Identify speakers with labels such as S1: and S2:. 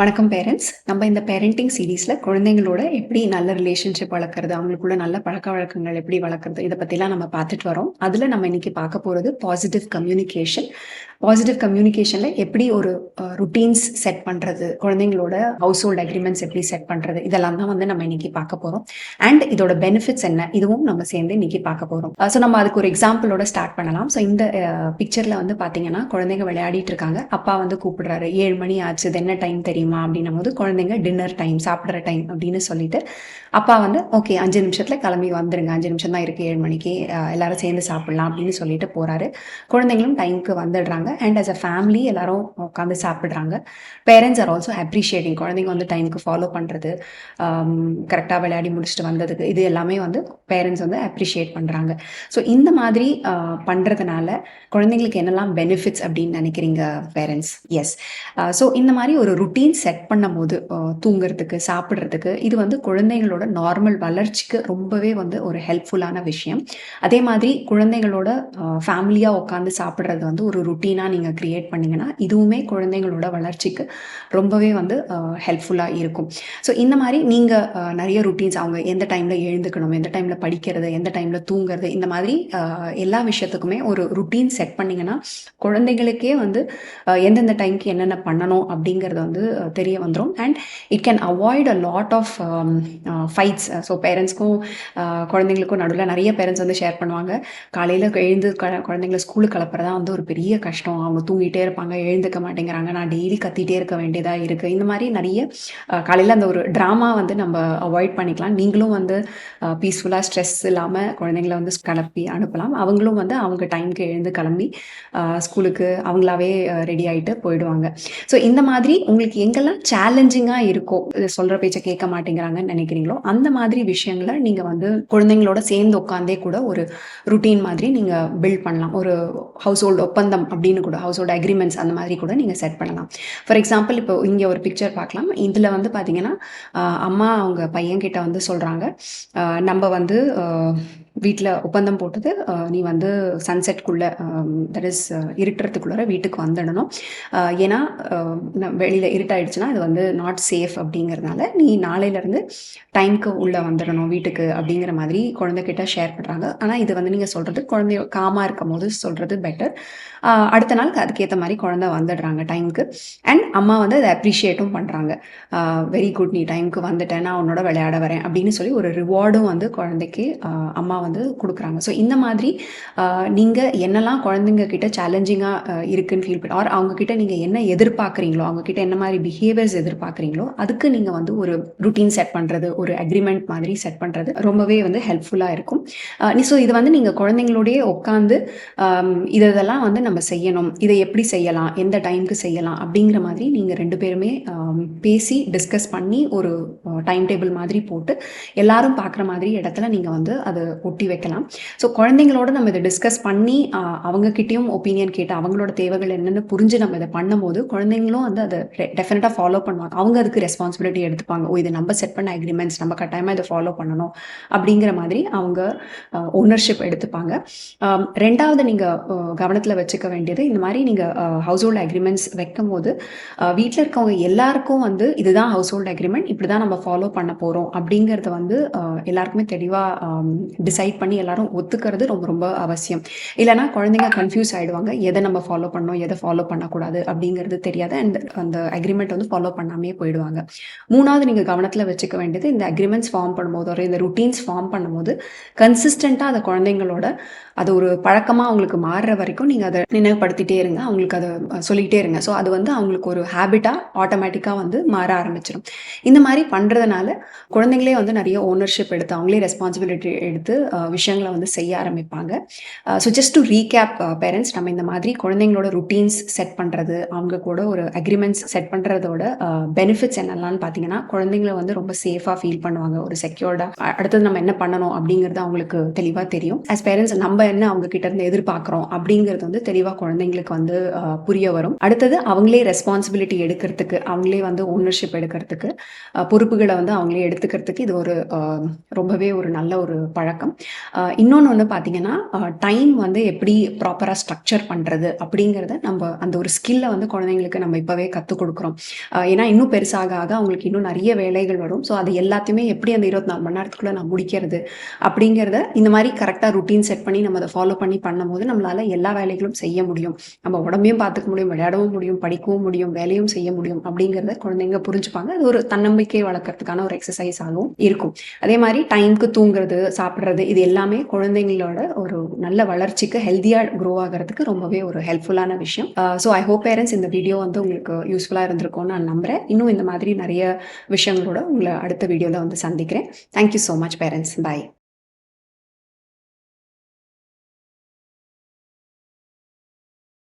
S1: வணக்கம் பேரண்ட்ஸ் நம்ம இந்த பேரண்டிங் சீரீஸில் குழந்தைங்களோட எப்படி நல்ல ரிலேஷன்ஷிப் வளர்க்குறது அவங்களுக்குள்ள நல்ல பழக்க வழக்கங்கள் எப்படி வளர்க்குறது இதை பற்றிலாம் நம்ம பார்த்துட்டு வரோம். அதில் நம்ம இன்னைக்கு பார்க்க போகிறது பாசிட்டிவ் கம்யூனிகேஷன் பாசிட்டிவ் கம்யூனிகேஷனில் எப்படி ஒரு ருட்டீன்ஸ் செட் பண்ணுறது குழந்தைங்களோட ஹவுஸ் ஹோல்ட் அக்ரிமெண்ட்ஸ் எப்படி செட் பண்ணுறது இதெல்லாம் தான் வந்து நம்ம இன்னைக்கு பார்க்க போகிறோம் அண்ட் இதோட பெனிஃபிட்ஸ் என்ன இதுவும் நம்ம சேர்ந்து இன்னைக்கு பார்க்க போகிறோம் ஸோ நம்ம அதுக்கு ஒரு எக்ஸாம்பிளோட ஸ்டார்ட் பண்ணலாம். ஸோ இந்த பிக்சரில் வந்து பார்த்தீங்கன்னா குழந்தைங்க விளையாடிட்டு இருக்காங்க. அப்பா வந்து கூப்பிடுறாரு ஏழு மணி ஆச்சு என்ன டைம் தெரியுமா? அப்படின்னும் போது குழந்தைங்க டின்னர் டைம் சாப்பிட்ற டைம் அப்படின்னு சொல்லிட்டு அப்பா வந்து ஓகே அஞ்சு நிமிஷத்தில் கிளம்பி வந்துருங்க. அஞ்சு நிமிஷம் தான் இருக்குது ஏழு மணிக்கு எல்லாரும் சேர்ந்து சாப்பிடலாம் அப்படின்னு சொல்லிட்டு போகிறாரு குழந்தைங்களும் டைமுக்கு வந்துடுறாங்க. அண்ட் as அ ஃபேமிலி எல்லாரும் உட்காந்து சாப்பிட்றாங்க. பேரண்ட்ஸ் ஆர் ஆல்சோ அப்ரிஷியேட்டிங் குழந்தைங்க வந்து டைமுக்கு ஃபாலோ பண்ணுறது கரெக்டாக விளையாடி முடிச்சுட்டு வந்ததுக்கு இது எல்லாமே வந்து பேரண்ட்ஸ் வந்து அப்ரிஷியேட் பண்ணுறாங்க ஸோ இந்த மாதிரி பண்ணுறதுனால குழந்தைங்களுக்கு என்னெல்லாம் பெனிஃபிட்ஸ் அப்படின்னு நினைக்கிறீங்க பேரண்ட்ஸ் எஸ் ஸோ இந்த மாதிரி ஒரு ருட்டீன் செட் பண்ணும்போது தூங்குறதுக்கு சாப்பிட்றதுக்கு இது வந்து குழந்தைங்களோட நார்மல் வளர்ச்சிக்கு ரொம்பவே வந்து ஒரு ஹெல்ப்ஃபுல்லான விஷயம். அதே மாதிரி குழந்தைங்களோட ஃபேமிலியாக உட்காந்து சாப்பிட்றது வந்து ஒரு ருட்டீனாக நீங்கள் க்ரியேட் பண்ணிங்கன்னா இதுவுமே குழந்தைங்களோட வளர்ச்சிக்கு ரொம்பவே வந்து ஹெல்ப்ஃபுல்லாக இருக்கும். ஸோ இந்த மாதிரி நீங்கள் நிறைய ருட்டீன்ஸ் அவங்க எந்த டைமில் எழுந்துக்கணும் எந்த டைமில் படிக்கிறது எந்த டைமில் தூங்குறது இந்த மாதிரி எல்லா விஷயத்துக்குமே ஒரு ருட்டீன் செட் பண்ணிங்கன்னா குழந்தைகளுக்கே வந்து எந்தெந்த டைம்க்கு என்னென்ன பண்ணணும் அப்படிங்கிறது வந்து தெரிய வந்துடும் and it can avoid a lot of fights so பேரண்ட்ஸ்க்கும் குழந்தைங்களுக்கும் நடுவில் நிறைய பேரண்ட்ஸ் வந்து ஷேர் பண்ணுவாங்க. காலையில் எழுந்து க- குழந்தைங்கள ஸ்கூலுக்கு கிளப்புறதா வந்து ஒரு பெரிய கஷ்டம். அவங்க தூங்கிட்டே இருப்பாங்க எழுந்துக்க மாட்டேங்கிறாங்க. நான் டெய்லி கத்திட்டே இருக்க வேண்டியதாக இருக்குது இந்த மாதிரி நிறைய uh, காலையில் அந்த ஒரு ட்ராமா வந்து நம்ம அவாய்ட் பண்ணிக்கலாம். நீங்களும் வந்து uh, பீஸ்ஃபுல்லாக ஸ்ட்ரெஸ் இல்லாமல் குழந்தைங்கள வந்து கிளப்பி அனுப்பலாம். அவங்களும் வந்து அவங்க டைம்க்கு எழுந்து கிளம்பி uh, ஸ்கூலுக்கு அவங்களாவே ரெடி ஆகிட்டு போயிடுவாங்க. ஸோ இந்த மாதிரி உங்களுக்கு எங்கெல்லாம் சேலஞ்சிங்காக இருக்கோ இது சொல்கிற பேச்சை கேட்க மாட்டேங்கிறாங்கன்னு நினைக்கிறீங்களோ அந்த மாதிரி விஷயங்களை நீங்கள் வந்து குழந்தைங்களோட சேர்ந்து உட்காந்தே கூட ஒரு ருட்டீன் மாதிரி நீங்கள் பில்ட் பண்ணலாம். ஒரு ஹவுஸ் ஹோல்டு ஒப்பந்தம் அப்படின்னு கூட ஹவுஸ் ஹோல்டு அக்ரிமெண்ட்ஸ் அந்த மாதிரி கூட நீங்கள் செட் பண்ணலாம். ஃபார் எக்ஸாம்பிள் இப்போ இங்கே ஒரு பிக்சர் பார்க்கலாம். இதில் வந்து பார்த்தீங்கன்னா அம்மா அவங்க பையன்கிட்ட வந்து சொல்கிறாங்க நம்ம வந்து வீட்டில் ஒப்பந்தம் போட்டது. நீ வந்து சன்செட்குள்ளே தட் இஸ் இருட்டுறதுக்குள்ளார வீட்டுக்கு வந்துடணும். ஏன்னா வெளியில் இருட்டாயிடுச்சுன்னா அது வந்து நாட் சேஃப் அப்படிங்கிறதுனால நீ நாளையிலேருந்து டைம்க்கு உள்ளே வந்துடணும் வீட்டுக்கு அப்படிங்கிற மாதிரி குழந்தைகிட்ட ஷேர் பண்ணுறாங்க ஆனால் இது வந்து நீங்கள் சொல்கிறது குழந்தை காமாக இருக்கும் போது சொல்கிறது பெட்டர் அடுத்த நாள் அதுக்கேற்ற மாதிரி குழந்தை வந்துடுறாங்க டைமுக்கு அண்ட் அம்மா வந்து அதை அப்ரிஷியேட்டும் பண்ணுறாங்க வெரி குட் நீ டைமுக்கு வந்துட்டேன் நான் உன்னோட விளையாட வரேன் அப்படின்னு சொல்லி ஒரு ரிவார்டும் வந்து குழந்தைக்கு அம்மா வந்து கொடுக்குறாங்க. ஸோ இந்த மாதிரி நீங்கள் என்னெல்லாம் குழந்தைங்க கிட்ட சேலஞ்சிங்காக இருக்குன்னு ஃபீல் பண்ணி ஆர் அவங்க கிட்ட நீங்கள் என்ன எதிர்பார்க்குறீங்களோ அவங்கக்கிட்ட என்ன மாதிரி பிஹேவியர்ஸ் எதிர்பார்க்குறீங்களோ அதுக்கு நீங்கள் வந்து ஒரு ருட்டீன் செட் பண்ணுறது ஒரு அக்ரிமெண்ட் மாதிரி செட் பண்ணுறது ரொம்பவே வந்து ஹெல்ப்ஃபுல்லாக இருக்கும். ஸோ இது வந்து நீங்கள் குழந்தைங்களோடையே உட்காந்து இதெல்லாம் வந்து நம்ம செய்யணும். இதை எப்படி செய்யலாம்? எந்த டைம்க்கு செய்யலாம்? அப்படிங்கிற மாதிரி நீங்கள் ரெண்டு பேருமே பேசி டிஸ்கஸ் பண்ணி ஒரு டைம் டேபிள் மாதிரி போட்டு எல்லாரும் பார்க்குற மாதிரி இடத்துல நீங்கள் வந்து அதை ஒட்டி வைக்கலாம். ஸோ குழந்தைங்களோட நம்ம இதை டிஸ்கஸ் பண்ணி ஆஹ், அவங்கக்கிட்டேயும் ஒப்பீனியன் கேட்டு அவங்களோட தேவைகள் என்னென்னு புரிஞ்சு நம்ம இதை பண்ணும்போது குழந்தைங்களும் வந்து அதை டெஃபினட்டாக ஃபாலோ பண்ணுவாங்க. அவங்க அதுக்கு ரெஸ்பான்சிபிலிட்டி எடுத்துப்பாங்க. ஓ இது நம்ம செட் பண்ண அக்ரிமெண்ட்ஸ் நம்ம கட்டாயமாக இதை ஃபாலோ பண்ணணும் அப்படிங்கிற மாதிரி அவங்க ஓனர்ஷிப் எடுத்துப்பாங்க. ரெண்டாவது நீங்கள் கவனத்தில் வச்சுக்க வேண்டியது இந்த மாதிரி நீங்கள் ஹவுஸ் ஹோல்ட் அக்ரிமெண்ட்ஸ் வைக்கும் போது வீட்டில் இருக்கவங்க எல்லாருக்கும் வந்து இதுதான் ஹவுஸ் ஹோல்ட் அக்ரிமெண்ட் இப்படி தான் நம்ம ஃபாலோ பண்ண போகிறோம் அப்படிங்கிறத வந்து எல்லாருக்குமே தெளிவாக டிசைட் பண்ணி எல்லாரும் ஒத்துக்கிறது ரொம்ப ரொம்ப அவசியம். இல்லைனா குழந்தைங்க கன்ஃபியூஸ் ஆகிடுவாங்க எதை நம்ம ஃபாலோ பண்ணோம் எதை ஃபாலோ பண்ணக்கூடாது அப்படிங்கிறது தெரியாது. அண்ட் அந்த அக்ரிமெண்ட் வந்து ஃபாலோ பண்ணாமே போயிடுவாங்க. மூணாவது நீங்கள் கவனத்தில் வச்சுக்க வேண்டியது இந்த அக்ரிமெண்ட்ஸ் ஃபார்ம் பண்ணும்போது ஒரு இந்த ருட்டீன்ஸ் ஃபார்ம் பண்ணும்போது கன்சிஸ்டண்ட்டாக அதை குழந்தைங்களோட அது ஒரு பழக்கமாக அவங்களுக்கு மாறுற வரைக்கும் நீங்கள் அதை நினைவுபடுத்திட்டே இருங்க. அவங்களுக்கு அதை சொல்லிகிட்டே சொல்லிக்கிட்டே இருங்க. ஸோ அது வந்து அவங்களுக்கு ஒரு ஹேபிட்டாக ஆட்டோமேட்டிக்காக வந்து மாற ஆரம்பிச்சிடும் இந்த மாதிரி பண்ணுறதுனால குழந்தைங்களே வந்து நிறைய ஓனர்ஷிப் எடுத்து அவங்களே ரெஸ்பான்சிபிலிட்டி எடுத்து விஷயங்களை வந்து செய்ய ஆரம்பிப்பாங்க. So just to recap parents நம்ம இந்த மாதிரி குழந்தைங்களோட ருட்டீன்ஸ் செட் பண்ணுறது அவங்க கூட ஒரு அக்ரிமெண்ட்ஸ் செட் பண்ணுறதோட பெனிஃபிட்ஸ் என்னெல்லாம்னு பார்த்தீங்கன்னா குழந்தைங்கள வந்து ரொம்ப சேஃபாக ஃபீல் பண்ணுவாங்க. ஒரு செக்யூர்டாக அடுத்தது நம்ம என்ன பண்ணணும் அப்படிங்கிறது அவங்களுக்கு தெளிவாக தெரியும். அஸ் பேரண்ட்ஸ் நம்ம என்ன அவங்க கிட்ட இருந்து எதிர்பார்க்குறோம் அப்படிங்கிறது வந்து தெளிவாக குழந்தைங்களுக்கு வந்து புரிய வரும். அடுத்தது அவங்களே ரெஸ்பான்சிபிலிட்டி எடுக்கிறதுக்கு அவங்களே வந்து ஓனர்ஷிப் எடுக்கிறதுக்கு பொறுப்புகளை வந்து அவங்களே எடுத்துக்கிறதுக்கு இது ஒரு ரொம்பவே ஒரு நல்ல ஒரு பழக்கம். இன்னொன்று வந்து பார்த்தீங்கன்னா டைம் வந்து எப்படி ப்ராப்பராக ஸ்ட்ரக்சர் பண்ணுறது அப்படிங்கிறத நம்ம அந்த ஒரு ஸ்கில்லை வந்து குழந்தைங்களுக்கு நம்ம இப்போவே கற்றுக் கொடுக்குறோம். ஏன்னா இன்னும் பெருசாக ஆக அவங்களுக்கு இன்னும் நிறைய வேலைகள் வரும். ஸோ அது எல்லாத்தையுமே எப்படி அந்த இருபத்தி நாலு மணி நேரத்துக்குள்ளே நான் முடிக்கிறது அப்படிங்கிறத இந்த மாதிரி கரெக்டாக ருட்டீன் செட் பண்ணி நம்ம அதை ஃபாலோ பண்ணி பண்ணும்போது நம்மளால எல்லா வேலைகளும் செய்ய முடியும். நம்ம உடம்பையும் பார்த்துக்க முடியும் விளையாடவும் முடியும் படிக்கவும் முடியும் வேலையும் செய்ய முடியும் அப்படிங்கிறத குழந்தைங்க புரிஞ்சுப்பாங்க. அது ஒரு தன்னம்பிக்கை வளர்க்கறதுக்கான ஒரு எக்ஸசைஸ் ஆகவும் இருக்கும். அதே மாதிரி டைம்க்கு தூங்குறது சாப்பிட்றது இது எல்லாமே குழந்தைங்களோட ஒரு நல்ல வளர்ச்சிக்கு ஹெல்த்தியாக க்ரோ ஆகிறதுக்கு ரொம்பவே ஒரு ஹெல்ப்ஃபுல்லான விஷயம். ஸோ ஐ ஹோப் பேரண்ட்ஸ் இந்த வீடியோ வந்து உங்களுக்கு யூஸ்ஃபுல்லாக இருந்திருக்கும்னு நான் நம்புறேன். இன்னும் இந்த மாதிரி நிறைய விஷயங்களோட உங்களை அடுத்த வீடியோவில் வந்து சந்திக்கிறேன். Thank you so much parents bye